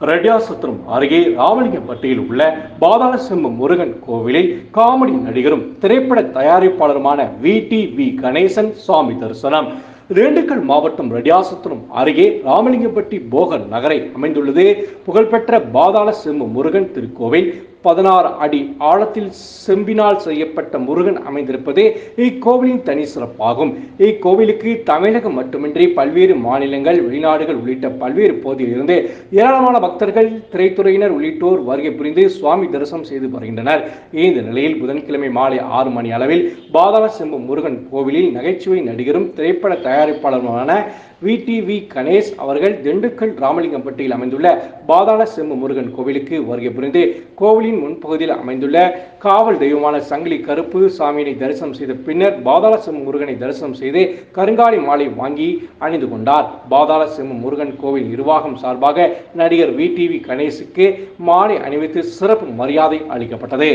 ரெட்டியாசத்திரம் அருகே ராமலிங்கப்பட்டியில் உள்ள பாதாள சிம்ம முருகன் கோவிலில் காமெடி நடிகரும் திரைப்பட தயாரிப்பாளருமான வி டி வி கணேசன் சுவாமி தரிசனம். திண்டுக்கல் மாவட்டம் ரெடியாசத்திரம் அருகே ராமலிங்கப்பட்டி போகன் நகரை அமைந்துள்ளது. புகழ்பெற்ற பாதாள சிம்ம முருகன் திருக்கோவில் பதினாறு அடி ஆழத்தில் செம்பினால் செய்யப்பட்ட முருகன் அமைந்திருப்பது இக்கோவிலின் தனி சிறப்பாகும். இக்கோவிலுக்கு தமிழகம் மட்டுமின்றி பல்வேறு மாநிலங்கள் வெளிநாடுகள் உள்ளிட்ட பல்வேறு பகுதியிலிருந்து ஏராளமான பக்தர்கள் திரைத்துறையினர் உள்ளிட்டோர் வருகை புரிந்து சுவாமி தரிசனம் செய்து வருகின்றனர். இந்த நிலையில் புதன்கிழமை மாலை ஆறு மணி அளவில் பாதாள செம்பு முருகன் கோவிலில் நகைச்சுவை நடிகரும் திரைப்பட தயாரிப்பாளருமான வி டி வி கணேஷ் அவர்கள் திண்டுக்கல் ராமலிங்கம்பட்டியில் அமைந்துள்ள பாதாள செம்பு முருகன் கோவிலுக்கு வருகை புரிந்து கோவிலின் முன்பகுதியில் அமைந்துள்ள காவல் தெய்வமான சங்கிலி கருப்பு சாமியினை தரிசனம் செய்த பின்னர் பாதாள சிம்ம முருகனை தரிசனம் செய்து கருங்காலி மாலை வாங்கி அணிந்து கொண்டார். பாதாள சிம்ம முருகன் கோவில் நிர்வாகம் சார்பாக நடிகர் வி டிவி கணேசுக்கு மாலை அணிவித்து சிறப்பு மரியாதை அளிக்கப்பட்டது.